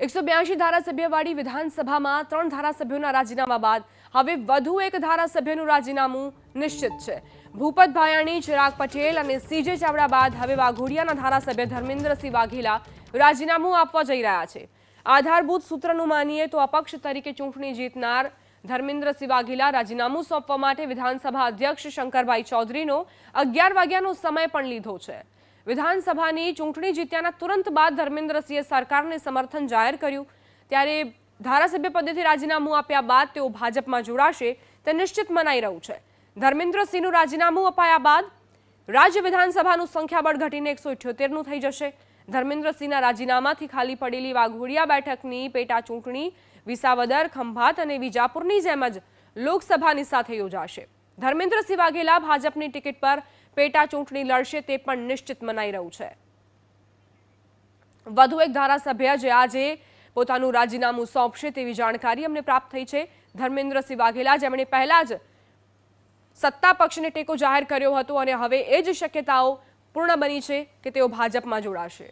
એકસો બ્યાસી ધારાસભ્યવાળી વિધાનસભામાં ત્રણ ધારાસભ્યોના રાજીનામા બાદ હવે વધુ એક ધારાસભ્યનું રાજીનામું નિશ્ચિત છે. ભૂપત ભાયાણી, ચિરાગ પટેલ અને સીજે ચાવડા બાદ હવે વાઘોડિયાના ધારાસભ્ય ધર્મેન્દ્રસિંહ વાઘેલા રાજીનામું આપવા જઈ રહ્યા છે. આધારભૂત સૂત્રનું માનીએ તો અપક્ષ તરીકે ચૂંટણી જીતનાર ધર્મેન્દ્રસિંહ વાઘેલા રાજીનામું સોંપવા માટે વિધાનસભા અધ્યક્ષ શંકરભાઈ ચૌધરીનો અગિયાર વાગ્યાનો સમય પણ લીધો છે. વિધાનસભાની ચૂંટણી જીત્યાના તુરંત બાદ ધર્મેન્દ્રસિંહે સરકારને સમર્થન જાહેર કર્યું. ત્યારે ધારાસભ્ય પદેથી રાજીનામું આપ્યા બાદ તેઓ ભાજપમાં જોડાશે, તે નિશ્ચિત મનાઈ રહ્યું છે. ધર્મેન્દ્રસિંહનું રાજીનામું અપાયા બાદ રાજ્ય વિધાનસભાનું સંખ્યાબળ ઘટીને એકસો ઇઠ્યોતેરનું થઈ જશે. ધર્મેન્દ્રસિંહના રાજીનામાથી ખાલી પડેલી વાઘોડિયા બેઠકની પેટા ચૂંટણી વિસાવદર, ખંભાત અને વિજાપુરની જેમ જ લોકસભાની સાથે યોજાશે. ધર્મેન્દ્રસિંહ વાઘેલા ભાજપની ટિકિટ પર પેટા ચૂંટણી લડશે તે પણ નિશ્ચિત મનાઈ રહ્યું છે. વધુ એક ધારાસભ્ય જે આજે પોતાનું રાજીનામું સોંપશે તેવી જાણકારી અમને પ્રાપ્ત થઈ છે. ધર્મેન્દ્રસિંહ વાઘેલા, જેમણે પહેલા જ સત્તા પક્ષને ટેકો જાહેર કર્યો હતો અને હવે એ જ શક્યતાઓ પૂર્ણ બની છે કે તેઓ ભાજપમાં જોડાશે.